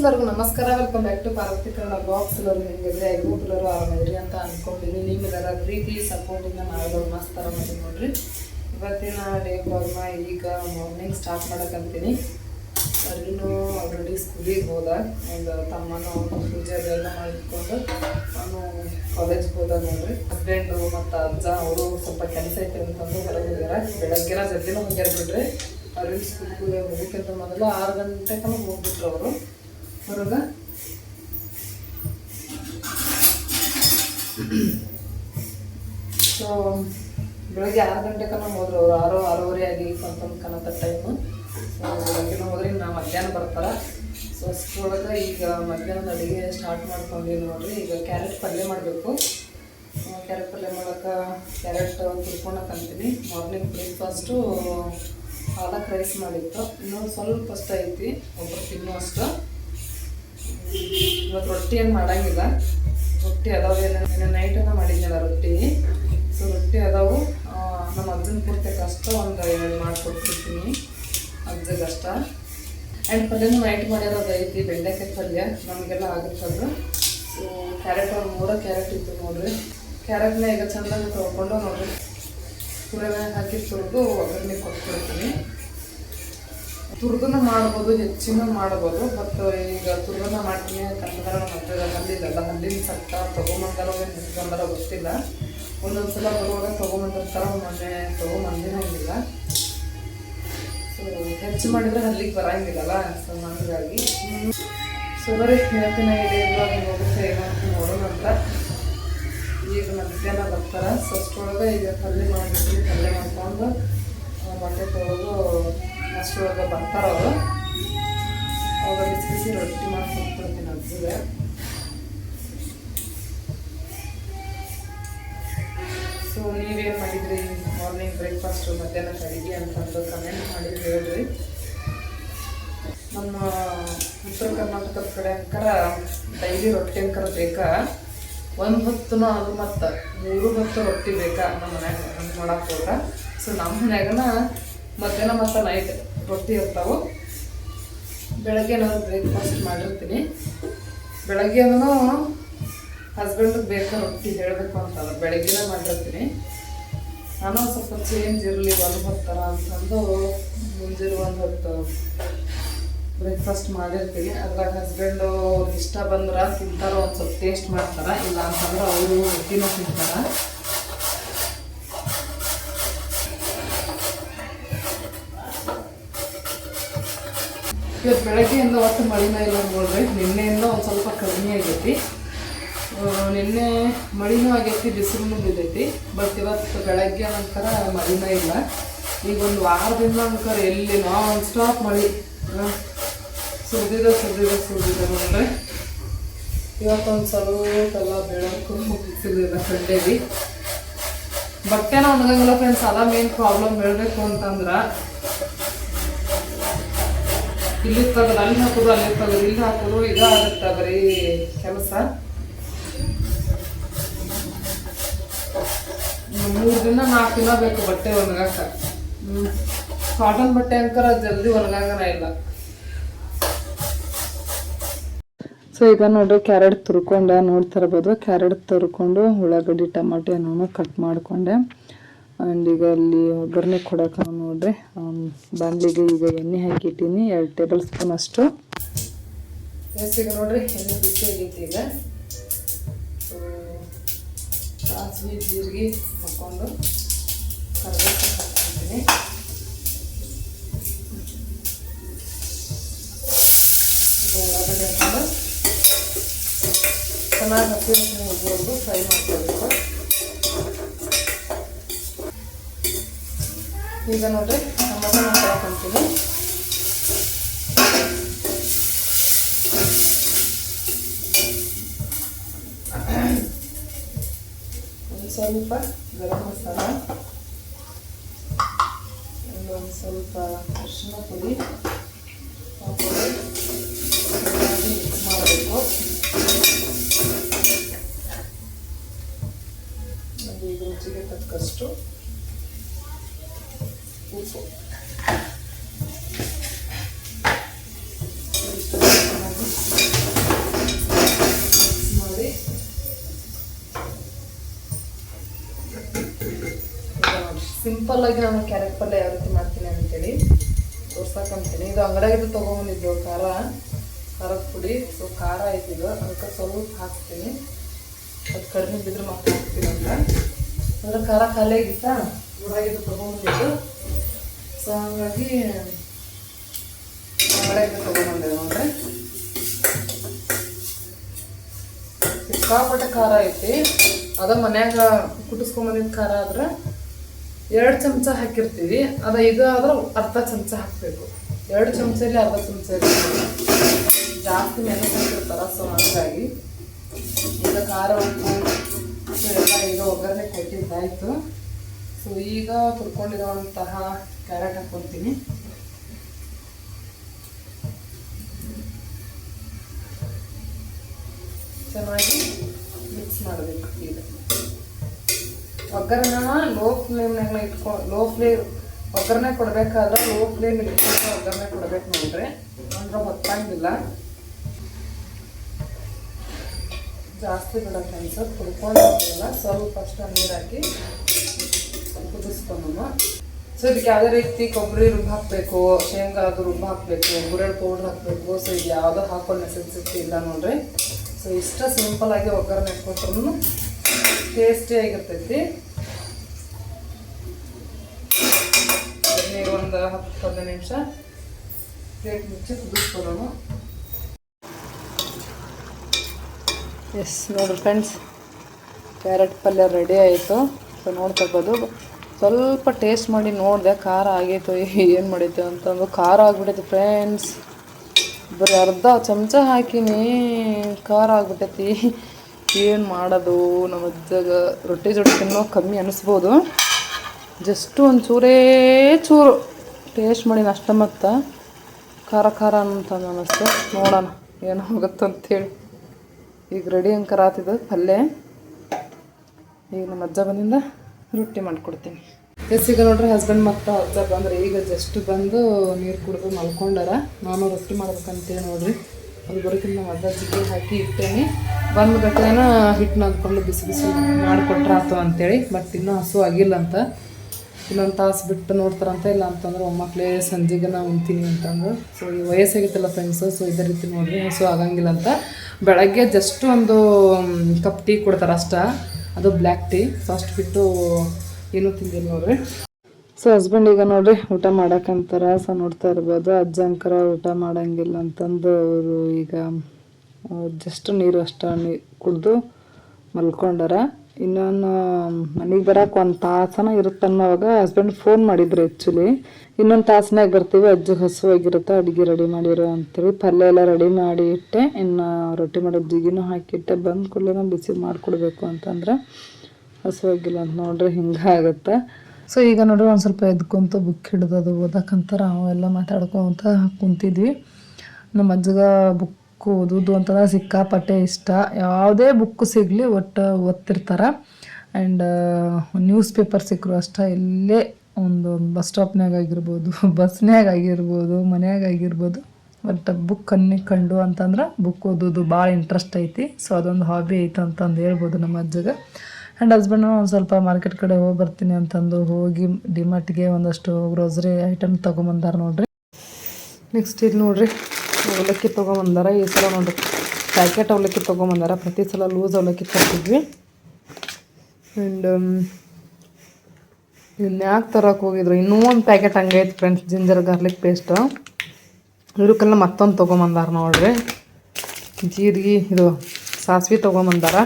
ಎಲ್ಲರಿಗೂ ನಮಸ್ಕಾರ. Welcome back to Parvathi Kannada box ಎಲ್ಲರೂ ಹೆಂಗಿದ್ರೆ? ಐದು ಎಲ್ಲರೂ ಆರಾಮಿದ್ರಿ ಅಂತ ಅನ್ಕೊಂಡಿದ್ದೀನಿ. ನಿಮ್ಮೆಲ್ಲರ ಪ್ರೀತಿ ಸಪೋರ್ಟಿಂದ ಮಾಡಿದವ್ರು ಮಸ್ತ್ ಮಾಡಿ ನೋಡ್ರಿ. ಇವತ್ತಿನ ಡೇ ಬ್ಲಾಗ್ನ ಈಗ ಮಾರ್ನಿಂಗ್ ಸ್ಟಾರ್ಟ್ ಮಾಡಕ್ಕಂತೀನಿ ಅಲ್ಲಿನೂ ಆಲ್ರೆಡಿ ಸ್ಕೂಲಿಗೆ ಹೋದಾಗ ಒಂದು ತಮ್ಮನೂ ಅವನು ಪೂಜೆ ಅದೆಲ್ಲ ಮಾಡಿಕೊಂಡು ಅವನು ಕಾಲೇಜ್ಗೆ ಹೋದಾಗ ನೋಡ್ರಿ. ಹಸ್ಬೆಂಡು ಮತ್ತು ಅಜ್ಜ ಅವರು ಸ್ವಲ್ಪ ಕೆಲಸ ಐತೆ ಅಂತಂದು ಹೊರಗೆ ಹೋಗ್ಯಾರ. ಬೆಳಗ್ಗೆನ ಜಲ್ದಿನ ಹೋಗ್ಯಾರ ಬಿಡ್ರಿ. ಅವ್ರಿಗೆ ಸ್ಕೂಲ್ಗೆ ಹೋಗೋಕ್ಕಿಂತ ಮೊದಲು ಆರು ಗಂಟೆ ತನಕ ಹೋಗ್ಬಿಟ್ರು ಅವರು. ಹೊರಗೆ. ಸೊ ಬೆಳಗ್ಗೆ ಆರು ಗಂಟೆ ಕನ ಹೋದ್ರು ಅವ್ರು ಆರು, ಆರೂವರೆ ಆಗಿ ಅಂತಂದು ಕನತ ಟೈಮು ಸೊ ಬೆಳಗ್ಗೆ ಹೋದ್ರೆ ನಾವು ಮಧ್ಯಾಹ್ನ ಬರ್ತಾರ. ಸೊ ಅಷ್ಟರೊಳಗೆ ಈಗ ಮಧ್ಯಾಹ್ನದ ಅಡುಗೆ ಸ್ಟಾರ್ಟ್ ಮಾಡ್ಕೊಂಡಿವಿ ನೋಡ್ರಿ. ಈಗ ಕ್ಯಾರೆಟ್ ಪಲ್ಯ ಮಾಡಬೇಕು. ಕ್ಯಾರೆಟ್ ಪಲ್ಯ ಮಾಡೋಕೆ ಕ್ಯಾರೆಟ್ ತುರ್ಕೊಳಕ್ಕೆ ಅಂತೀನಿ ಮಾರ್ನಿಂಗ್ ಬ್ರೇಕ್ಫಾಸ್ಟು ಪಾಲಕ್ ರೈಸ್ ಮಾಡಿತ್ತು. ಇನ್ನೊಂದು ಸ್ವಲ್ಪ ಅಷ್ಟು ಐತಿ ಒಬ್ಬರು ತಿನ್ನುವಷ್ಟು ಇವತ್ತು ರೊಟ್ಟಿ ಏನು ಮಾಡಂಗಿಲ್ಲ. ರೊಟ್ಟಿ ಅದಾವೆ ನೈಟನ್ನ ಮಾಡಿದ್ನಲ್ಲ ರೊಟ್ಟಿ. ಸೊ ರೊಟ್ಟಿ ಅದಾವು. ನಮ್ಮ ಅಜ್ಜನ ಪೂರ್ತಿ ಕಷ್ಟ, ಒಂದು ಎರಡು ಮಾಡಿಕೊಡ್ತಿರ್ತೀನಿ ಅಜ್ಜಗೆ ಕಷ್ಟ. ಆ್ಯಂಡ್ ಪಲ್ಯನೂ ನೈಟ್ ಮಾಡಿರೋದು ಐತಿ, ಬೆಂಡೆಕಾಯಿ ಪಲ್ಯ. ನಮಗೆಲ್ಲ ಆಗುತ್ತದು ಸೊ ಕ್ಯಾರೆಟ್ ಒಂದು ಮೂರ ಕ್ಯಾರೆಟ್ ಇತ್ತು ನೋಡ್ರಿ. ಕ್ಯಾರೆಟ್ನ ಈಗ ಚೆಂದಾಗಿ ತೊಳ್ಕೊಂಡು ನೋಡ್ರಿ. ತುರಿನ ಹಾಕಿ ತುರಿದು ಒಗ್ಗರಣೆ ಕೊಟ್ಬಿಡ್ತೀನಿ. ತುರ್ದನ ಮಾಡ್ಬೋದು ಹೆಚ್ಚಿನ ಮಾಡ್ಬೋದು ಬಟ್ ಈಗ ತುರ್ದನ ಮಾಡ್ತೀನಿ ಯಾಕಂದ್ರೆ ಮತ್ತೆ ಅಲ್ಲ ಹಲ್ಲಿನ ಸತ್ತ ತೊಗೊಂಬಂದಾರ ಬಂದಾರ ಗೊತ್ತಿಲ್ಲ. ಒಂದೊಂದ್ಸಲ ಬರುವಾಗ ತೊಗೊಂಬಂದಿರ್ತಾರ ಮೊನ್ನೆ ತೊಗೊಂಬಂದಿರಂಗಿಲ್ಲ ಸೊ ಹೆಚ್ಚು ಮಾಡಿದ್ರೆ ಹಲ್ಲಿಗೆ ಬರಂಗಿಲ್ಲಲ್ಲ ಸೊ ಹಾಗಾಗಿ. ಸೊ ಬರೀ ಹೇಳ್ತೀನಿ, ಇದೆ ಇಲ್ಲ ಹೋಗುತ್ತೆ, ಏನೋ ಅಂತ ನೋಡೋಣ ಅಂತ. ಈಗ ಮಧ್ಯಾಹ್ನ ಬರ್ತಾರೆ. ಸೊ ಅಷ್ಟೊಳಗೆ ಈಗ ಪಲ್ಯ ಮಾಡಿರ್ತೀನಿ ಪಲ್ಯ ಮಾಡ್ಕೊಂಡು ಬಟ್ಟೆ ತೊಳೆದು ಅಷ್ಟರೊಳಗೆ ಬರ್ತಾರೋ ಅವರು ಅವಾಗ ಬಿಸಿ ಬಿಸಿ ರೊಟ್ಟಿ ಮಾಡಿ ಅಜ್ಜಿಗೆ ಸೊ ನೀವೇನು ಮಾಡಿದ್ರಿ? ಮಾರ್ನಿಂಗ್ ಬ್ರೇಕ್ಫಾಸ್ಟು ಮಧ್ಯಾಹ್ನ ಅಡಿಗೆ ಅಂತಂದು ಕಮೆಂಟ್ ಮಾಡಿ ಹೇಳ್ರಿ ನಮ್ಮ ಉತ್ತರ ಕರ್ನಾಟಕದ ಕಡೆ ಅಂಕರ ಡೈಲಿ ರೊಟ್ಟಿ ಅಂಕರ ಬೇಕಾ. ಒಂದು ಹೊತ್ತು ಅದು ಮತ್ತು ಮೂರು ಹೊತ್ತು ರೊಟ್ಟಿ ಬೇಕಾ ನಮ್ಮ ಮನ್ಯಾಗ ಹಂಗೆ ಮಾಡಕ್ಕೆ ಹೋಗ ಸೊ ನಮ್ಮ ಮನ್ಯಾಗನ ಮಧ್ಯಾಹ್ನ ಮತ್ತು ನೈಟ್ ರೊಟ್ಟಿ ಇರ್ತಾವೆ ಬೆಳಗ್ಗೆ ನಾನು ಬ್ರೇಕ್ಫಾಸ್ಟ್ ಮಾಡಿರ್ತೀನಿ. ಬೆಳಗ್ಗೆ ಹಸ್ಬೆಂಡ್ಗೆ ಹಸ್ಬೆಂಡಿಗೆ ಬೇಕಾ ರೊಟ್ಟಿ ಹೇಳಬೇಕು ಅಂತಲ್ಲ, ಬೆಳಗ್ಗೆನೇ ಮಾಡಿರ್ತೀನಿ. ನಾನು ಸ್ವಲ್ಪ ಚೇಂಜ್ ಇರಲಿ ಒಂದು ಹೊತ್ತರ ಅಂತಂದು ಮುಂಜಾನೆ ಒಂದು ಹೊತ್ತು ಬ್ರೇಕ್ಫಾಸ್ಟ್ ಮಾಡಿರ್ತೀನಿ. ಅದ್ರಾಗ ಹಸ್ಬೆಂಡು ಅವ್ರಿಗೆ ಇಷ್ಟ ಬಂದ್ರೆ ತಿಂತಾರೋ ಒಂದು ಸ್ವಲ್ಪ ಟೇಸ್ಟ್ ಮಾಡ್ತಾರೆ ಇಲ್ಲ ಅಂತಂದ್ರೆ ಅವರು ರೊಟ್ಟಿನೂ ತಿಂತಾರೆ. ಇವತ್ತು ಬೆಳಗ್ಗೆಯಿಂದ ಒಟ್ಟು ಮಳಿನೇ ಇಲ್ಲ ನೋಡ್ರಿ ನಿನ್ನೆಯಿಂದ ಒಂದು ಸ್ವಲ್ಪ ಕಡಿಮೆ ಆಗೈತಿ. ನಿನ್ನೆ ಮಳಿನೂ ಆಗೈತಿ ಬಿಸಿಲು ಬಿದ್ದೈತಿ ಬಟ್ ಇವತ್ತು ಬೆಳಗ್ಗೆ ನಂತರ ಮಳಿನೇ ಇಲ್ಲ. ಈಗ ಒಂದು ವಾರದಿಂದ ಅನ್ಕರ ಎಲ್ಲಿ ನಾವು ಒಂದು ಸ್ಟಾಪ್ ಮಳಿ ಸುರಿದಿದೆ ಸುರಿದಿದೆ ಸುರಿದಿದೆ ನೋಡ್ರಿ. ಇವತ್ತೊಂದು ಸ್ವಲ್ಪ ಎಲ್ಲ ಬೆಳಕು ಬಿಸಿಲಿಲ್ಲ ಸಂಡೇಲಿ ಬಟ್ಟೆನ ಒಣಗಂಗಿಲ್ಲ ಫ್ರೆಂಡ್ಸ್ ಅದ ಮೇನ್ ಪ್ರಾಬ್ಲಮ್ ಹೇಳಬೇಕು ಅಂತಂದ್ರೆ ಇಲ್ಲಿ ತೆಗೆದು ಅಲ್ಲಿ ಹಾಕೋದು ಅಲ್ಲಿ ತೆಗೆದು ಇಲ್ಲಿ ಹಾಕೋದು ಇದಾಗುತ್ತೆ ಬರೀ ಕೆಲಸ. ಮೂರು ದಿನ ನಾಲ್ಕು ದಿನ ಬೇಕು ಬಟ್ಟೆ ಒಣಗಾಕ. ಕಾಟನ್ ಬಟ್ಟೆ ಅಂಕರ ಜಲ್ದಿ ಒಣಗಾಗನ ಇಲ್ಲ. ಸೊ ಈಗ ನೋಡ್ರಿ, ಕ್ಯಾರೆಟ್ ತುರ್ಕೊಂಡೆ ನೋಡ್ತಾ ಇರ್ಬೋದು. ಕ್ಯಾರೆಟ್ ತುರ್ಕೊಂಡು ಉಳ್ಳಾಗಡ್ಡಿ, ಟಮಾಟೆ ಏನೋ ಕಟ್ ಮಾಡಿಕೊಂಡೆ. ಆ್ಯಂಡ್ ಈಗ ಅಲ್ಲಿ ಒಗ್ಗರಣೆ ಕೊಡಕ್ಕೆ ನೋಡ್ರಿ ಬಾಣಲಿಗೆ ಈಗ ಎಣ್ಣೆ ಹಾಕಿಟ್ಟಿನಿ, ಎರಡು ಟೇಬಲ್ ಸ್ಪೂನ್ ಅಷ್ಟು. ಈಗ ನೋಡ್ರಿ, ಎಣ್ಣೆ ಬಿಸಿ ಆಗೈತಿ ಈಗ. ಸಾಸಿವೆ ಜೀರಿಗೆ ಹಾಕ್ಕೊಂಡು ಕರಿಬೇವು ಚೆನ್ನಾಗಿ ಹಸಿ ಈಗ ನೋಡ್ರಿ ಟೊಮೊಟೊ ಹಾಕೊಂತೀನಿ. ಒಂದು ಸ್ವಲ್ಪ ಗರಂ ಮಸಾಲ ಒಂದು ಸ್ವಲ್ಪ ಅರಿಶಿನ ಪುಡಿ ಮಿಕ್ಸ್ ಮಾಡಬೇಕು. ರುಚಿಗೆ ತಕ್ಕಷ್ಟು ಸಿಂಪಲ್ ಆಗಿ ನಾನು ಕ್ಯಾರೆಟ್ ಪಲ್ಯ ಯಾವ ರೀತಿ ಮಾಡ್ತೀನಿ ಅಂತೇಳಿ ತೋರ್ಸಕ್ಕಂತೀನಿ ಇದು ಅಂಗಡಿಯಾಗಿದ್ದು ತೊಗೊಂಬಂದಿದ್ದು ಖಾರ ಖಾರದ ಪುಡಿ. ಸೊ ಖಾರ ಐತಿದು ಅದಕ್ಕೆ ಸ್ವಲ್ಪ ಹಾಕ್ತೀನಿ ಅದು ಕಡಿಮೆ ಬಿದ್ದರೆ ಮತ್ತೆ ಹಾಕ್ತೀನಿ ಅಂತ. ಅಂದರೆ ಖಾರ ಖಾಲಿ ಆಗಿತ್ತಾ? ಊರಾಗಿದ್ದು ತೊಗೊಂಬಂದಿದ್ದು. ಸೊ ಹಾಗಾಗಿ ಅಂಗಡಿಯಾಗಿದ್ದು ತೊಗೊಂಬಂದೆ ನೋಡ್ರಿ. ಸಿಕ್ಕಾಪಟ್ಟೆ ಖಾರ ಐತಿ. ಅದ ಮನ್ಯಾಗ ಕುಟ್ಟಿಸ್ಕೊಂಬಂದಿದ್ದ ಖಾರ ಆದ್ರೆ ಎರಡು ಚಮಚ ಹಾಕಿರ್ತೀವಿ. ಅದು ಇದು ಆದ್ರೆ ಅರ್ಧ ಚಮಚ ಹಾಕಬೇಕು. ಎರಡು ಚಮಚಲ್ಲಿ ಅರ್ಧ ಚಮಚ ಜಾಸ್ತಿ ಮೆಣಸು ಹಾಕಿರ್ತಾರ ಸೊ ಹಾಗಾಗಿ ಈಗ ಖಾರ ಎಲ್ಲ ಈಗ ಒಗ್ಗರಣೆ ಕೊಟ್ಟಿದ್ದಾಯಿತು ಸೊ ಈಗ ತುರ್ಕೊಂಡಿರುವಂತಹ ಕ್ಯಾರೆಟ್ ಹಾಕ್ಕೊತೀನಿ ಚೆನ್ನಾಗಿ ಮಿಕ್ಸ್ ಮಾಡಬೇಕು ಈಗ. ಒಗ್ಗರಣೆ ಲೋ ಫ್ಲೇಮ್ನಾಗ ಇಟ್ಕೊ ಲೋ ಫ್ಲೇಮ್ ಒಗ್ಗರಣೆ ಕೊಡಬೇಕಾದ್ರೆ ಲೋ ಫ್ಲೇಮ್ ಇಟ್ಕೊಂಡು ಒಗ್ಗರಣೆ ಕೊಡ್ಬೇಕು ನೋಡ್ರಿ. ಅಂದ್ರೆ ಹೊತ್ತಂಗಿಲ್ಲ ಜಾಸ್ತಿ ಬಿಡಕ್ಕೆ ಅನ್ಸೋದು ಕುಡ್ಕೊಂಡಿಲ್ಲ ಸ್ವಲ್ಪ ಅಷ್ಟು ನೀರು ಹಾಕಿ ಕುದಿಸ್ಕೊಂಡು ಸೊ ಇದಕ್ಕೆ ಯಾವುದೇ ರೀತಿ ಕೊಬ್ಬರಿ ರುಬ್ಬ ಹಾಕಬೇಕು ಶೇಂಗಾ ಅದು ರುಬ್ಬ ಹಾಕಬೇಕು ಗುರೆಳ್ ಪೌಡ್ರ್ ಹಾಕಬೇಕು. ಸೊ ಇದು ಯಾವುದೋ ಹಾಕೋ ನೆಸೆಸಿಟಿ ಇಲ್ಲ ನೋಡ್ರಿ. ಸೊ ಇಷ್ಟ ಸಿಂಪಲ್ ಆಗಿ ಒಗ್ಗರಣೆ ಕೊಟ್ರು ಟೇಸ್ಟಿ ಆಗಿರ್ತೈತಿ. ಒಂದು ಹತ್ತು, ಹದಿನೈದು ನಿಮಿಷ ಪ್ಲೇಟ್ ಮುಚ್ಚಿ ಕುದಿಸ್ಕೊಳ್ಳೋಣ. ಎಸ್ ನೋಡಿ ಫ್ರೆಂಡ್ಸ್ ಕ್ಯಾರೆಟ್ ಪಲ್ಯ ರೆಡಿ ಆಯಿತು. ಸೊ ನೋಡ್ತಿರ್ಬೋದು ಸ್ವಲ್ಪ ಟೇಸ್ಟ್ ಮಾಡಿ ನೋಡಿದೆ, ಖಾರ ಆಗೈತು ಏನು ಮಾಡೈತೆ ಅಂತಂದು ಖಾರ ಆಗಿಬಿಟ್ಟೈತೆ ಫ್ರೆಂಡ್ಸ್ ಬರೀ ಅರ್ಧ ಚಮಚ ಹಾಕಿನಿ, ಖಾರ ಆಗ್ಬಿಟ್ಟೈತಿ. ಏನು ಮಾಡೋದು? ನಮ್ಮ ಅಜ್ಜಗ ರೊಟ್ಟಿ ಜೊತೆ ತಿನ್ನೋ ಕಮ್ಮಿ ಅನಿಸ್ಬೋದು. ಜಸ್ಟ್ ಒಂದು ಚೂರೇ. ಚೂರು ಟೇಸ್ಟ್ ಮಾಡಿ ಅಷ್ಟ ಮತ್ತು ಖಾರ ಖಾರ ಅಂತ ಅನ್ನಿಸ್ತು. ನೋಡೋಣ ಏನು ಹೋಗುತ್ತೆ ಅಂತೇಳಿ ಈಗ ರೆಡಿ ಅಂಕರ ಆತಿದ್ದು ಪಲ್ಯ. ಈಗ ನಮ್ಮ ಅಜ್ಜ ಬಂದಿಂದ ರೊಟ್ಟಿ ಮಾಡಿಕೊಡ್ತೀನಿ. ಎಸ್, ಈಗ ನೋಡ್ರಿ ಹಸ್ಬೆಂಡ್ ಮತ್ತು ಅಜ್ಜ ಬಂದ್ರೆ. ಈಗ ಜಸ್ಟ್ ಬಂದು ನೀರು ಕುಡಿದು ಮಲ್ಕೊಂಡಾರ. ನಾನು ರೊಟ್ಟಿ ಮಾಡ್ಬೇಕಂತೇಳಿ ನೋಡ್ರಿ. ಅದು ಬರೋಕ್ಕಿಂತ ಅಜ್ಜ ಜಿಗ್ಗೆ ಹಾಕಿ ಇಟ್ಟೇನೆ ಬಂದ ಗಟ್ಟೆನ ಹಿಟ್ಟು ನಾದ್ಕೊಂಡು ಬಿಸಿ ಬಿಸಿ ಮಾಡಿಕೊಟ್ರೆ ಆತು ಅಂತೇಳಿ ಬಟ್ ಇನ್ನೂ ಹಸು ಆಗಿಲ್ಲ ಅಂತ. ಇನ್ನೊಂದು ತಾಸು ಬಿಟ್ಟು ನೋಡ್ತಾರಂತ ಇಲ್ಲ ಅಂತಂದ್ರೆ ಒಮ್ಮಕ್ಕಳೇ ಸಂಜೆಗೆ ನಾವು ಉಣ್ತೀನಿ ಅಂತಂದು ಸೊ ಈ ವಯಸ್ಸಾಗಿತ್ತಲ್ಲ ಫ್ರೆಂಡ್ಸು ಸೊ ಇದೇ ರೀತಿ ನೋಡ್ರಿ, ಹಸು ಆಗಂಗಿಲ್ಲ ಅಂತ. ಬೆಳಗ್ಗೆ ಜಸ್ಟ್ ಒಂದು ಕಪ್ ಟೀ ಕೊಡ್ತಾರೆ ಅಷ್ಟ. ಅದು ಬ್ಲ್ಯಾಕ್ ಟೀ ಅಷ್ಟು ಬಿಟ್ಟು, ಏನೂ ತಿಂದಿಲ್ಲ ನೋಡ್ರಿ. ಸೊ ಹಸ್ಬೆಂಡ್ ಈಗ ನೋಡ್ರಿ, ಊಟ ಮಾಡಕ್ಕಂತಾರ ಸೊ ನೋಡ್ತಾ ಇರ್ಬೋದು. ಅಜ್ಜಂಕರ ಊಟ ಮಾಡಂಗಿಲ್ಲ ಅಂತಂದು ಅವರು ಈಗ ಜಸ್ಟ್ ನೀರು ಅಷ್ಟ ನೀ ಕುಡ್ದು ಮಲ್ಕೊಂಡಾರ. ಇನ್ನೊಂದು ಮನೆಗೆ ಬರಕ್ಕೆ ಒಂದು ತಾಸನ ಇರುತ್ತೆ ಅನ್ನೋವಾಗ ಹಸ್ಬೆಂಡ್ ಫೋನ್ ಮಾಡಿದ್ರು ಆ್ಯಕ್ಚುಲಿ ಇನ್ನೊಂದು ತಾಸನಾಗ ಬರ್ತೀವಿ, ಅಜ್ಜಿ ಹಸುವಾಗಿರುತ್ತೆ, ಅಡುಗೆ ರೆಡಿ ಮಾಡಿರೋ ಅಂತೇಳಿ. ಪಲ್ಯ ಎಲ್ಲ ರೆಡಿ ಮಾಡಿ ಇಟ್ಟೆ. ಇನ್ನು ರೊಟ್ಟಿ ಮಾಡೋ ಜಿಗಿನೂ ಹಾಕಿಟ್ಟೆ ಬಂದ ಕೂಡಲೇ ಬಿಸಿ ಮಾಡಿಕೊಡ್ಬೇಕು ಅಂತಂದ್ರೆ ಹಸುವಾಗಿಲ್ಲ ಅಂತ ನೋಡ್ರಿ, ಹಿಂಗೆ ಆಗುತ್ತೆ. ಸೊ ಈಗ ನೋಡ್ರಿ ಒಂದು ಸ್ವಲ್ಪ ಎದ್ಕೊಂತ ಬುಕ್ ಹಿಡ್ದದು ಓದಕ್ಕಂತಾರ ಅವೆಲ್ಲ ಮಾತಾಡ್ಕೊಂತ ಕುಂತಿದ್ವಿ. ನಮ್ಮ ಅಜ್ಜಗ ಬುಕ್ ಓದೋದು ಅಂತಂದ್ರೆ ಸಿಕ್ಕಾಪಟ್ಟೆ ಇಷ್ಟ. ಯಾವುದೇ ಬುಕ್ ಸಿಗಲಿ ಒಟ್ಟು ಓದ್ತಿರ್ತಾರೆ. ಆ್ಯಂಡ್ ನ್ಯೂಸ್ ಪೇಪರ್ ಸಿಕ್ಕರು ಅಷ್ಟೇ ಇಲ್ಲೇ ಒಂದು ಬಸ್ ಸ್ಟಾಪ್ನಾಗ ಆಗಿರ್ಬೋದು ಬಸ್ನಾಗ ಆಗಿರ್ಬೋದು, ಮನೆಯಾಗ ಆಗಿರ್ಬೋದು. ಬಟ್ ಬುಕ್ ಕಣ್ಣಿ ಕಂಡು ಅಂತಂದ್ರೆ ಬುಕ್ ಓದೋದು ಭಾಳ ಇಂಟ್ರೆಸ್ಟ್ ಐತಿ. ಸೊ ಅದೊಂದು ಹಾಬಿ ಐತೆ ಅಂತಂದು ಹೇಳ್ಬೋದು ನಮ್ಮ ಅಜ್ಜಗೆ. ಆ್ಯಂಡ್ ಹಸ್ಬೆಂಡು ಒಂದು ಸ್ವಲ್ಪ ಮಾರ್ಕೆಟ್ ಕಡೆ ಹೋಗಿ ಬರ್ತೀನಿ ಅಂತಂದು ಹೋಗಿ ಡಿಮಾರ್ಟ್ಗೆ ಒಂದಷ್ಟು ಗ್ರೋಸರಿ ಐಟಮ್ ತೊಗೊಂಬಂದಾರ ನೋಡ್ರಿ. ನೆಕ್ಸ್ಟ್ ಇಲ್ಲಿ ನೋಡ್ರಿ, ಅವಲಕ್ಕಿ ತೊಗೊಂಬಂದಾರ. ಈ ಸಲ ನೋಡ್ರಿ ಪ್ಯಾಕೆಟ್ ಅವಲಕ್ಕಿ ತೊಗೊಂಬಂದಾರ. ಪ್ರತಿ ಸಲ ಲೂಸ್ ಅವಲಕ್ಕಿ ತರ್ತಿದ್ವಿ ಆ್ಯಂಡ್ ಇದನ್ನ ಯಾಕೆ ತರೋಕೆ ಹೋಗಿದ್ರು? ಇನ್ನೂ ಒಂದು ಪ್ಯಾಕೆಟ್ ಹಂಗೈತೆ ಫ್ರೆಂಡ್ಸ್ ಜಿಂಜರ್ ಗಾರ್ಲಿಕ್ ಪೇಸ್ಟು ಇದಕ್ಕೆಲ್ಲ ಮತ್ತೊಂದು ತೊಗೊಂಬಂದಾರ ನೋಡ್ರಿ. ಜೀರಿಗೆ, ಇದು ಸಾಸ್ವೆ ತೊಗೊಂಬಂದಾರ.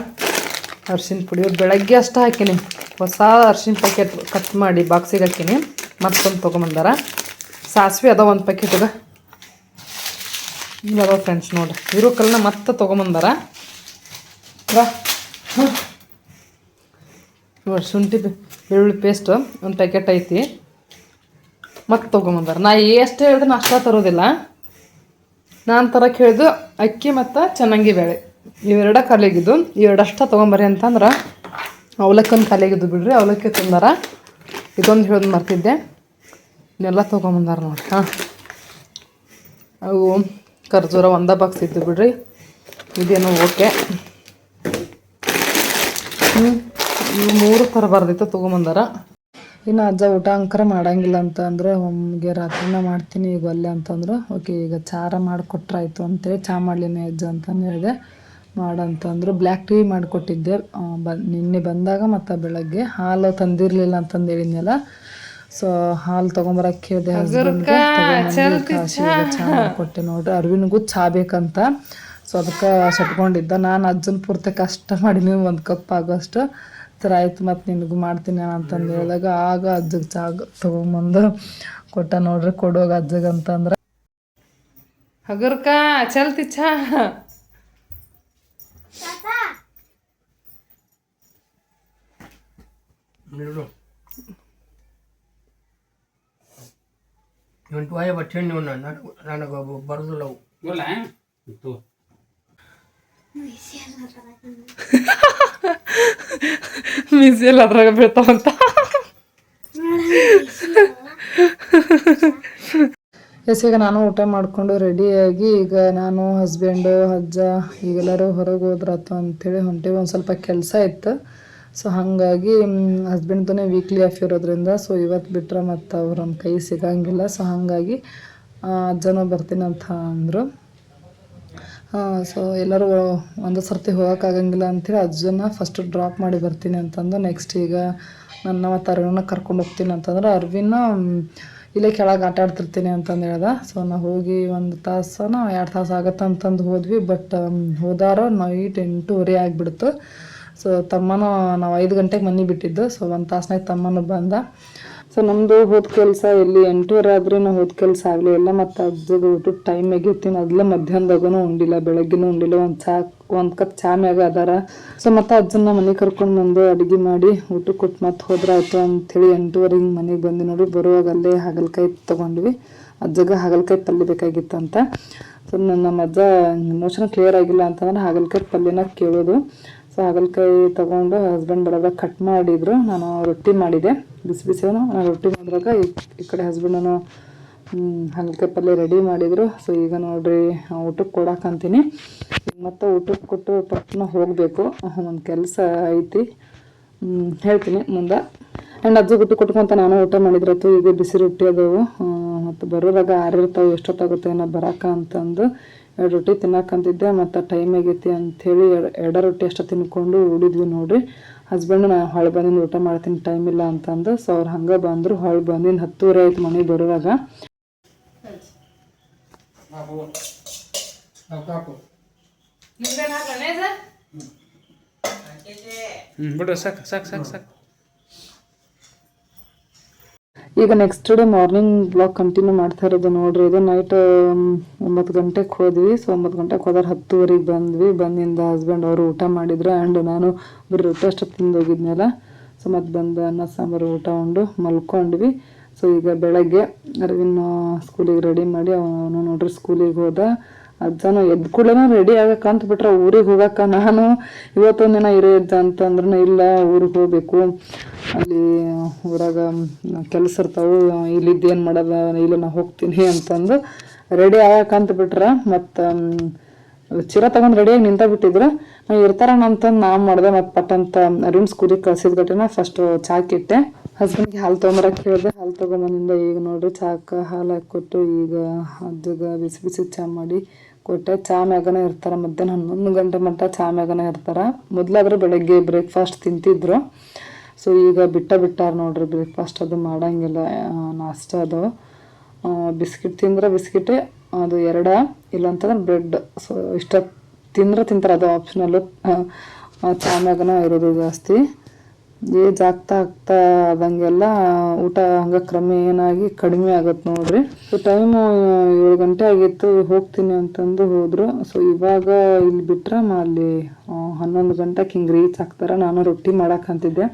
ಅರ್ಶಿನ ಪುಡಿ. ಇವ್ರು ಬೆಳಗ್ಗೆ ಅಷ್ಟು ಹಾಕಿನಿ. ಹೊಸ ಅರ್ಶಿನ ಪ್ಯಾಕೆಟ್ ಕಟ್ ಮಾಡಿ ಬಾಕ್ಸಿಗೆ ಹಾಕಿನಿ. ಮತ್ತೊಂದು ತೊಗೊಂಬಂದಾರ. ಸಾಸಿವೆ ಅದ ಒಂದು ಪ್ಯಾಕೆಟ್ ಅದ ಇಲ್ಲವ ಫ್ರೆಂಡ್ಸ್ ನೋಡ್ರಿ ಕಲ್ಲನ್ನ ಮತ್ತೆ ತೊಗೊಂಬಂದಾರ. ನೋಡಿ ಶುಂಠಿ ಈರುಳ್ಳಿ ಪೇಸ್ಟ್ ಒಂದು ಪ್ಯಾಕೆಟ್ ಐತಿ. ಮತ್ತೆ ತೊಗೊಂಬಂದಾರ. ನಾ ಎಷ್ಟು ಹೇಳಿದ್ರೆ ಅಷ್ಟ ತರೋದಿಲ್ಲ. ನಾನು ತರಕ್ಕೆ ಹೇಳಿದ್ದು ಅಕ್ಕಿ ಮತ್ತು ಚೆನ್ನಾಗಿ ಬೇಳೆ ಇವೆರಡ ಖಾಲಿಯಾಗಿದ್ದು ಇವೆರಡಷ್ಟ ತೊಗೊಂಬರ್ರಿ ಅಂತಂದ್ರೆ ಅವಲಕ್ಕಿ ಖಾಲಿಯಾಗಿದ್ದು ಬಿಡ್ರಿ, ಅವಲಕ್ಕಿ ತಂದಾರ. ಇದೊಂದು ಹೇಳೋದು ಮರ್ತಿದ್ದೆ. ಇನ್ನೆಲ್ಲ ತೊಗೊಂಬಂದಾರ ನೋಡಿ, ಹಾಂ. ಅವು ಖರ್ಜೂರ ಒಂದ ಬಾಕ್ಸ್ ಇದ್ದು ಬಿಡ್ರಿ. ಇದೇನು ಓಕೆ. ಹ್ಞೂ ಇವು ಮೂರು ಥರ ಬರ್ದಿತ್ತು, ತೊಗೊಂಬಂದಾರ. ಇನ್ನು ಅಜ್ಜ ಊಟ ಅಂಕರ ಮಾಡಂಗಿಲ್ಲ ಅಂತ ಅಂದ್ರೆ ಒಮ್ಗೆ ರಾತ್ರಿನ ಮಾಡ್ತೀನಿ, ಈಗ ಅಲ್ಲೇ ಅಂತಂದ್ರು. ಓಕೆ, ಈಗ ಚಾರ ಮಾಡಿಕೊಟ್ರಾಯ್ತು ಅಂತೇಳಿ, ಚಾ ಮಾಡಲಿನ ಅಜ್ಜ ಅಂತಂದು ಹೇಳಿದೆ. ಮಾಡಂತಂದ್ರು ಬ್ಲ್ಯಾಕ್ ಟೀ ಮಾಡಿಕೊಟ್ಟಿದ್ದೆ. ಬ ನಿನ್ನೆ ಬಂದಾಗ ಮತ್ತು ಬೆಳಗ್ಗೆ. ಹಾಲು ತಂದಿರಲಿಲ್ಲ ಅಂತಂದು ಹೇಳಿದ್ನಲ್ಲ ಸೊ ಹಾಲು ತೊಗೊಂಬರಕ್ಕೆ ಹೇಳಿದೆ ಮಾಡಿಕೊಟ್ಟೆ ನೋಡ್ರಿ. ಅರ್ವಿನ್ಗೂ ಚಾ ಬೇಕಂತ. ಸೊ ಅದಕ್ಕೆ ಸಟ್ಕೊಂಡಿದ್ದ ನಾನು ಅಜ್ಜನ ಪೂರ್ತಿ ಕಷ್ಟ ಮಾಡೀನಿ ಒಂದು ಕಪ್ ಆಗೋಷ್ಟು. ಥರ ಆಯ್ತು ಮತ್ತು ನಿನಗೂ ಮಾಡ್ತೀನಿ ಅಂತಂದು ಹೇಳಿದಾಗ ಆಗ ಅಜ್ಜಗೆ ಚಾ ತೊಗೊಂಬಂದು ಕೊಟ್ಟ ನೋಡ್ರಿ. ಕೊಡೋಗ ಅಜ್ಜಗೆ ಅಂತಂದ್ರೆ ಹಗರ್ಕ ಚಲ್ತಿ ಚಾ ಎಂಟು ವಾಯ ಬಟ್ಟೆ ನೀವು ನನಗೆ ನನಗೆ ಬರೋದಿಲ್ಲ ಅವು ಮೀಸೆಲ್ಲ ಅದ್ರಾಗ ಬೀಳ್ತಾವಂತ ಎಸ್, ಈಗ ನಾನು ಊಟ ಮಾಡಿಕೊಂಡು ರೆಡಿಯಾಗಿ ಈಗ ನಾನು ಹಸ್ಬೆಂಡು ಅಜ್ಜ ಈಗೆಲ್ಲರೂ ಹೊರಗೆ ಹೋದ್ರಾತು ಅಂತೇಳಿ ಹೊಂಟೇವಿ. ಒಂದು ಸ್ವಲ್ಪ ಕೆಲಸ ಇತ್ತು. ಸೊ ಹಾಗಾಗಿ ಹಸ್ಬೆಂಡ್ದೇ ವೀಕ್ಲಿ ಆಫ್ ಇರೋದ್ರಿಂದ ಸೊ ಇವತ್ತು ಬಿಟ್ಟರೆ ಮತ್ತು ಅವ್ರನ್ನ ಕೈ ಸಿಗಂಗಿಲ್ಲ. ಸೊ ಹಾಗಾಗಿ ಅಜ್ಜನೂ ಬರ್ತೀನಿ ಅಂತ ಅಂದರು ಸೊ ಎಲ್ಲರೂ ಒಂದು ಸರ್ತಿ ಹೋಗೋಕ್ಕಾಗಂಗಿಲ್ಲ ಅಂತೇಳಿ ಅಜ್ಜನ ಫಸ್ಟ್ ಡ್ರಾಪ್ ಮಾಡಿ ಬರ್ತೀನಿ ಅಂತಂದು ನೆಕ್ಸ್ಟ್ ಈಗ ನನ್ನ ಮತ್ತು ಅರ್ವಿನ ಕರ್ಕೊಂಡು ಹೋಗ್ತೀನಿ ಅಂತಂದ್ರೆ ಅರ್ವಿನ ಇಲ್ಲೇ ಕೆಳಗೆ ಆಟ ಆಡ್ತಿರ್ತೀನಿ ಅಂತಂದು ಹೇಳ್ದೆ. ಸೊ ನಾವು ಹೋಗಿ ಒಂದು ತಾಸನ ಎರಡು ತಾಸು ಆಗತ್ತೆ ಅಂತಂದು ಹೋದ್ವಿ. ಬಟ್ ಹೋದಾರ ನೈಟ್ ಎಂಟೂವರೆ ಆಗಿಬಿಡ್ತು. ಸೊ ತಮ್ಮನೂ ನಾವು ಐದು ಗಂಟೆಗೆ ಮನೆ ಬಿಟ್ಟಿದ್ದು. ಸೊ ಒಂದು ತಾಸನಾಗ ತಮ್ಮನೂ ಬಂದ. ಸೊ ನಮ್ಮದು ಹೋದ ಕೆಲಸ ಇಲ್ಲಿ ಎಂಟೂವರೆ ಆದ್ರೂ ಹೋದ ಕೆಲಸ ಆಗಲಿ. ಎಲ್ಲ ಮತ್ತು ಅಜ್ಜಗೆ ಊಟದ ಟೈಮ್ ಆಗೈತಿ ಅದೆಲ್ಲ ಮಧ್ಯಾಹ್ನದಾಗೂ ಉಂಡಿಲ್ಲ, ಬೆಳಗ್ಗೆನೂ ಉಂಡಿಲ್ಲ. ಒಂದು ಚಾ ಒಂದು ಕಪ್ ಚಾ ಮ್ಯಾಗ ಅದಾರ. ಸೊ ಮತ್ತೆ ಅಜ್ಜನ ಮನೆ ಕರ್ಕೊಂಡು ಬಂದು ಅಡುಗೆ ಮಾಡಿ ಊಟ ಕೊಟ್ಟು ಮತ್ತೆ ಹೋದ್ರಾಯ್ತು ಅಂಥೇಳಿ ಎಂಟೂವರೆ ಹಿಂಗೆ ಮನೆಗೆ ಬಂದು ನೋಡಿ ಬರುವಾಗ ಅಲ್ಲೇ ಹಾಗಲಕಾಯಿ ತೊಗೊಂಡ್ವಿ. ಅಜ್ಜಗೆ ಹಾಗಲಕಾಯಿ ಪಲ್ಯ ಬೇಕಾಗಿತ್ತಂತ. ಸೊ ನಮ್ಮ ಅಜ್ಜ ಮೋಷನ್ ಕ್ಲಿಯರ್ ಆಗಿಲ್ಲ ಅಂತಂದ್ರೆ ಹಾಗಲಕಾಯಿ ಪಲ್ಯನ ಕೇಳೋದು. ಸೊ ಹಾಗಲಕಾಯಿ ತೊಗೊಂಡು ಹಸ್ಬೆಂಡ್ ಬರೋದಾಗ ಕಟ್ ಮಾಡಿದ್ರು. ನಾನು ರೊಟ್ಟಿ ಮಾಡಿದೆ. ಬಿಸಿ ಬಿಸಿ ನಾನು ರೊಟ್ಟಿ ಮಾಡಿದಾಗ ಈ ಕಡೆ ಹಸ್ಬೆಂಡನು ಹಾಗಲಕಾಯಿ ಪಲ್ಯ ರೆಡಿ ಮಾಡಿದರು. ಸೊ ಈಗ ನೋಡ್ರಿ ಊಟಕ್ಕೆ ಕೊಡಕ್ಕಂತೀನಿ ಅಂತೀನಿ. ಮತ್ತೆ ಊಟಕ್ಕೆ ಕೊಟ್ಟು ಪಕ್ಕನ ಹೋಗಬೇಕು. ಒಂದು ಕೆಲಸ ಐತಿ. ಹೇಳ್ತೀನಿ ಮುಂದೆ. ಆ್ಯಂಡ್ ಅಜ್ಜಿ ಬಿಟ್ಟು ಕೊಟ್ಕೊಂತ ನಾನು ಊಟ ಮಾಡಿದ್ರತ್ತು ಈಗ ಬಿಸಿ ರೊಟ್ಟಿ ಅದಾವು. ಮತ್ತು ಬರೋದಾಗ ಆರಿರ್ತಾವೆ ಎಷ್ಟೊತ್ತಾಗುತ್ತೆ ಏನೋ ಬರಾಕ ಅಂತಂದು ಎರಡು ರೊಟ್ಟಿ ತಿನ್ನಕ್ಕಂತಿದ್ದೆ ಮತ್ತು ಟೈಮ್ ಆಗೈತಿ ಅಂಥೇಳಿ ಎರಡು ರೊಟ್ಟಿ ಅಷ್ಟು ತಿನ್ಕೊಂಡು ಉಳಿದ್ವಿ ನೋಡ್ರಿ. ಹಸ್ಬೆಂಡ್ ನಾನು ಹೊಳೆ ಬಂದಿನ ಊಟ ಮಾಡ್ತೀನಿ ಟೈಮ್ ಇಲ್ಲ ಅಂತಂದು. ಸೊ ಅವ್ರು ಹಂಗೆ ಬಂದರು, ಹೊಳೆ ಬಂದಿನ ಹತ್ತೂವರೆ ಆಯ್ತು ಮನೆಗೆ ಬರುವಾಗ ಕಾಕು ಬಿಡು ಸಾಕು ಸಾಕು ಸಾಕು ಸಾಕು. ಈಗ next day morning blog continue ಮಾಡ್ತಾ ಇರೋದು ನೋಡ್ರಿ. ಇದು ನೈಟ್ ಒಂಬತ್ತು ಗಂಟೆಗೆ ಹೋದ್ವಿ. ಸೊ ಒಂಬತ್ತು ಗಂಟೆಗೆ ಹೋದ್ರೆ ಹತ್ತುವರೆಗೆ ಬಂದ್ವಿ. ಬಂದಿಂದ ಹಸ್ಬೆಂಡ್ ಅವರು ಊಟ ಮಾಡಿದ್ರು. ಆ್ಯಂಡ್ ನಾನು ಬರೀ ರೊಟ್ಟಿ ಅಷ್ಟು ತಿಂದು ಹೋಗಿದ್ನಲ್ಲ ಮತ್ತೆ ಬಂದು ಅನ್ನ, ಸಾಂಬಾರು, ಊಟ ಉಂಡು ಮಲ್ಕೊಂಡ್ವಿ. ಸೊ ಈಗ ಬೆಳಗ್ಗೆ ಅರವಿನ ಸ್ಕೂಲಿಗೆ ರೆಡಿ ಮಾಡಿ ಅವನು ನೋಡ್ರಿ ಸ್ಕೂಲಿಗೆ ಹೋದ. ಅಜ್ಜನು ಎದ್ದ ಕೂಡಲೇ ರೆಡಿ ಆಗಕ್ಕೆ ಅಂತ ಬಿಟ್ರೆ ಊರಿಗೆ ಹೋಗಕ್ಕ ನಾನು ಇವತ್ತೊಂದು ದಿನ ಇರೋ ಅಜ್ಜ ಅಂತಂದ್ರೂ ಇಲ್ಲ, ಊರಿಗೆ ಹೋಗ್ಬೇಕು. ಅಲ್ಲಿ ಊರಾಗ ಕೆಲಸ ಇರ್ತಾವೆ ಇಲ್ಲಿದ್ದು ಏನು ಮಾಡೋದ, ಇಲ್ಲ ನಾ ಹೋಗ್ತೀನಿ ಅಂತಂದು ರೆಡಿ ಆಗಕ್ಕಂತ ಬಿಟ್ರೆ ಮತ್ತು ಚೀರ ತಗೊಂಡು ರೆಡಿಯಾಗಿ ನಿಂತ ಬಿಟ್ಟಿದ್ರು ನಾವು ಇರ್ತಾರಣ ಅಂತಂದು ನಾ ಮಾಡಿದೆ, ಮತ್ತೆ ಪಟ್ಟಂತ ರಿಮ್ಸ್ ಸ್ಕೂಲಿಗೆ ಕಳ್ಸಿದ ಗಟ್ಟಿನ ಫಸ್ಟ್ ಚಾಕಿಟ್ಟೆ ಹಸ್ಬೆಂಡ್ಗೆ ಹಾಲು ತೊಗೊಂಬರಕ್ಕೆ ಹೇಳಿದೆ, ಹಾಲು ತೊಗೊಂಬಂದಿಂದ ಈಗ ನೋಡ್ರಿ, ಚಾಕ ಹಾಲು ಹಾಕ್ಕೊಟ್ಟು ಈಗ ಅದಗ ಬಿಸಿ ಬಿಸಿ ಚಾ ಮಾಡಿ ಕೊಟ್ಟೆ. ಚಾ ಮ್ಯಾಗನ ಇರ್ತಾರೆ, ಮಧ್ಯಾಹ್ನ ಹನ್ನೊಂದು ಗಂಟೆ ಮಟ್ಟ ಚಾ ಮ್ಯಾಗನ ಇರ್ತಾರೆ. ಮೊದಲಾದ್ರೆ ಬೆಳಗ್ಗೆ ಬ್ರೇಕ್ಫಾಸ್ಟ್ ತಿಂತಿದ್ರು. ಸೊ ಈಗ ಬಿಟ್ಟ ಬಿಟ್ಟಾರ ನೋಡ್ರಿ ಬ್ರೇಕ್ಫಾಸ್ಟ್ ಅದು ಮಾಡಂಗಿಲ್ಲ ನಾಷ್ಟ ಅದು. ಬಿಸ್ಕಿಟ್ ತಿಂದ್ರೆ ಬಿಸ್ಕಿಟೇ ಅದು ಎರಡ, ಇಲ್ಲ ಅಂತಂದ್ರೆ ಬ್ರೆಡ್ ಸೊ ಇಷ್ಟ ತಿಂದ್ರೆ ತಿಂತಾರೆ, ಅದು ಆಪ್ಷನಲ್ಲು ಚಾಮ್ಯಾಗನ ಇರೋದು ಜಾಸ್ತಿ. ಏಜ್ ಆಗ್ತಾ ಆಗ್ತಾ ಆದಂಗೆಲ್ಲ ಊಟ ಹಂಗೆ ಕ್ರಮೇಣಾಗಿ ಕಡಿಮೆ ಆಗತ್ತೆ ನೋಡ್ರಿ. ಸೊ ಟೈಮು ಏಳು ಗಂಟೆ ಆಗಿತ್ತು, ಹೋಗ್ತೀನಿ ಅಂತಂದು ಹೋದ್ರು. ಸೊ ಇವಾಗ ಇಲ್ಲಿ ಬಿಟ್ರೆ ಅಲ್ಲಿ ಹನ್ನೊಂದು ಗಂಟೆಗೆ ಹಿಂಗೆ ರೀಚ್ ಆಗ್ತಾರೆ. ನಾನು ರೊಟ್ಟಿ ಮಾಡಕ್ಕಂತಿದ್ದೆ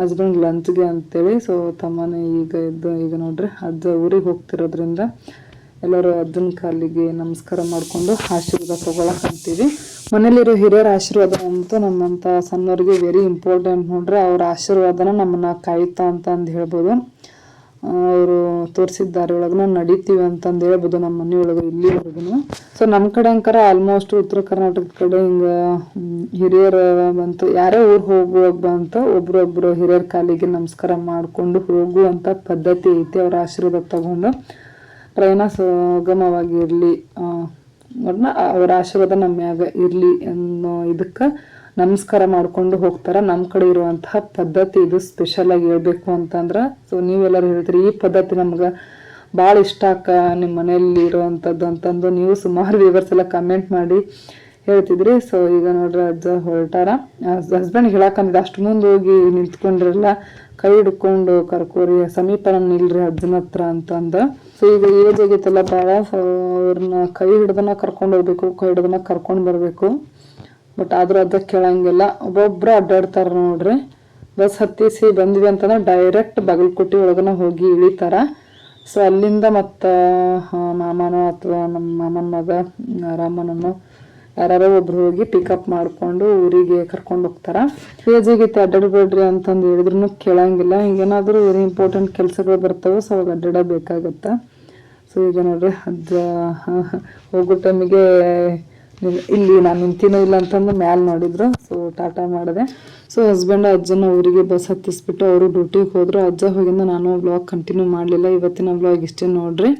ಹಸ್ಬೆಂಡ್ ಲಂಚ್ಗೆ ಅಂತೇಳಿ ಸೊ ತಮ್ಮನೇ ಈಗ ಇದ್ದು ಈಗ ನೋಡ್ರಿ, ಅಜ್ಜ ಊರಿಗೆ ಹೋಗ್ತಿರೋದ್ರಿಂದ ಎಲ್ಲರೂ ಅಜ್ಜನ ಕಾಲಿಗೆ ನಮಸ್ಕಾರ ಮಾಡಿಕೊಂಡು ಆಶೀರ್ವಾದ ತೊಗೊಳಕ್ಕಂತೀವಿ ಮನೇಲಿರೋ ಹಿರಿಯರ ಆಶೀರ್ವಾದ ಅಂತೂ ನಮ್ಮಂಥ ಸಣ್ಣವರಿಗೆ ವೆರಿ ಇಂಪಾರ್ಟೆಂಟ್ ನೋಡ್ರಿ. ಅವ್ರ ಆಶೀರ್ವಾದನ ನಮ್ಮನ್ನ ಕಾಯುತ್ತಾ ಅಂತ ಅಂದು ಹೇಳ್ಬೋದು. ಅವರು ತೋರಿಸಿದ ದಾರಿ ನಾವು ನಡಿತೀವಿ ಅಂತಂದು ಹೇಳ್ಬೋದು ನಮ್ಮ ಮನೆಯೊಳಗೆ ಇಲ್ಲಿವರೆಗೂ ಸೊ ನಮ್ಮ ಕಡೆ ಅಂಕರ ಆಲ್ಮೋಸ್ಟ್ ಉತ್ತರ ಕರ್ನಾಟಕದ ಕಡೆ ಹಿಂಗೆ ಹಿರಿಯರ ಬಂತು. ಯಾರೇ ಊರು ಹೋಗುವಾಗ ಬಂತು ಒಬ್ರೊಬ್ರು ಹಿರಿಯರ ಕಾಲಿಗೆ ನಮಸ್ಕಾರ ಮಾಡಿಕೊಂಡು ಹೋಗುವಂಥ ಪದ್ಧತಿ ಐತಿ. ಅವ್ರ ಆಶೀರ್ವಾದ ತಗೊಂಡು. ಪ್ರಯಾಣ ಸುಗಮವಾಗಿರಲಿ ಒಟ್ನ ಅವರ ಆಶೀರ್ವಾದ ನಮ್ಮ ಮ್ಯಾಗ ಇರಲಿ ಅನ್ನೋ ಇದಕ್ಕೆ ನಮಸ್ಕಾರ ಮಾಡ್ಕೊಂಡು ಹೋಗ್ತಾರೆ. ನಮ್ಮ ಕಡೆ ಇರುವಂತಹ ಪದ್ಧತಿ ಇದು ಸ್ಪೆಷಲ್ ಆಗಿ ಹೇಳ್ಬೇಕು ಅಂತಂದ್ರೆ ಸೊ ನೀವೆಲ್ಲರೂ ಹೇಳ್ತೀರಿ, ಈ ಪದ್ಧತಿ ನಮ್ಗೆ ಭಾಳ ಇಷ್ಟ ಅಕ್ಕ ನಿಮ್ಮ ಮನೆಯಲ್ಲಿ ಇರುವಂಥದ್ದು ಅಂತಂದು ನೀವು ಸುಮಾರು ವ್ಯೂವರ್ಸ್ ಎಲ್ಲ ಕಮೆಂಟ್ ಮಾಡಿ ಹೇಳ್ತಿದ್ರಿ. ಸೊ ಈಗ ನೋಡ್ರಿ ಅಜ್ಜ ಹೊರಟಾರ. ಹಸ್ಬೆಂಡ್ ಹೇಳಕ್ಕಂದಿದ್ದೆ ಅಷ್ಟು ಮುಂದೆ ಹೋಗಿ ನಿಂತ್ಕೊಂಡ್ರಲ್ಲ ಕೈ ಹಿಡ್ಕೊಂಡು ಕರ್ಕೋರಿ ಸಮೀಪ ನಿಲ್ರಿ ಅಜ್ಜನ ಹತ್ರ ಅಂತಂದ. ಸೊ ಈಗ ಏಜ್ ಆಗೈತಲ್ಲ ಭಾಳ ಅವ್ರನ್ನ ಕೈ ಹಿಡ್ದನ ಕರ್ಕೊಂಡು ಹೋಗ್ಬೇಕು ಕೈ ಹಿಡ್ದನ ಕರ್ಕೊಂಡು ಬರಬೇಕು. ಬಟ್ ಆದ್ರೂ ಅದಕ್ಕೆ ಕೇಳಂಗಿಲ್ಲ. ಒಬ್ಬೊಬ್ರು ಅಡ್ಡಾಡ್ತಾರ ನೋಡ್ರಿ. ಬಸ್ ಹತ್ತಿಸಿ ಬಂದ್ವಿ ಅಂತಂದ್ರೆ ಡೈರೆಕ್ಟ್ ಬಾಗಲಕೋಟೆ ಒಳಗನ ಹೋಗಿ ಇಳಿತಾರ. ಸೊ ಅಲ್ಲಿಂದ ಮತ್ತು ಮಾಮನೋ ಅಥವಾ ನಮ್ಮ ಮಾಮನ ಮಗ, ರಾಮನನ್ನು ಯಾರು ಒಬ್ರು ಹೋಗಿ ಪಿಕಪ್ ಮಾಡ್ಕೊಂಡು ಊರಿಗೆ ಕರ್ಕೊಂಡು ಹೋಗ್ತಾರ. ಏಜಿಗೈತೆ ಅಡ್ಡಾಡಬೇಡ್ರಿ ಅಂತಂದು ಹೇಳಿದ್ರು ಕೇಳಂಗಿಲ್ಲ. ಹಿಂಗೇನಾದರೂ ವೆರಿ ಇಂಪಾರ್ಟೆಂಟ್ ಕೆಲಸಗಳು ಬರ್ತವೆ ಸೊ ಅವಾಗ ಅಡ್ಡಾಡಬೇಕಾಗತ್ತೆ. ಸೊ ಈಗ ನೋಡ್ರಿ ಅಜ್ಜ ಹೋಗೋ ಟೈಮಿಗೆ ಇಲ್ಲಿ ನಾನು ನಿಂತಿನೋ ಇಲ್ಲ ಅಂತಂದು ಮ್ಯಾಲೆ ನೋಡಿದ್ರು. ಸೊ ಟಾಟಾ ಮಾಡಿದೆ. ಸೊ ಹಸ್ಬೆಂಡ್ ಅಜ್ಜನ ಊರಿಗೆ ಬಸ್ ಹತ್ತಿಸ್ಬಿಟ್ಟು ಅವರು ಡ್ಯೂಟಿಗೆ ಹೋದ್ರು. ಅಜ್ಜ ಹೋಗಿಂದ ನಾನು ಬ್ಲಾಗ್ ಕಂಟಿನ್ಯೂ ಮಾಡಲಿಲ್ಲ. ಇವತ್ತಿನ ಬ್ಲಾಗ್ ಇಷ್ಟೇ ನೋಡ್ರಿ.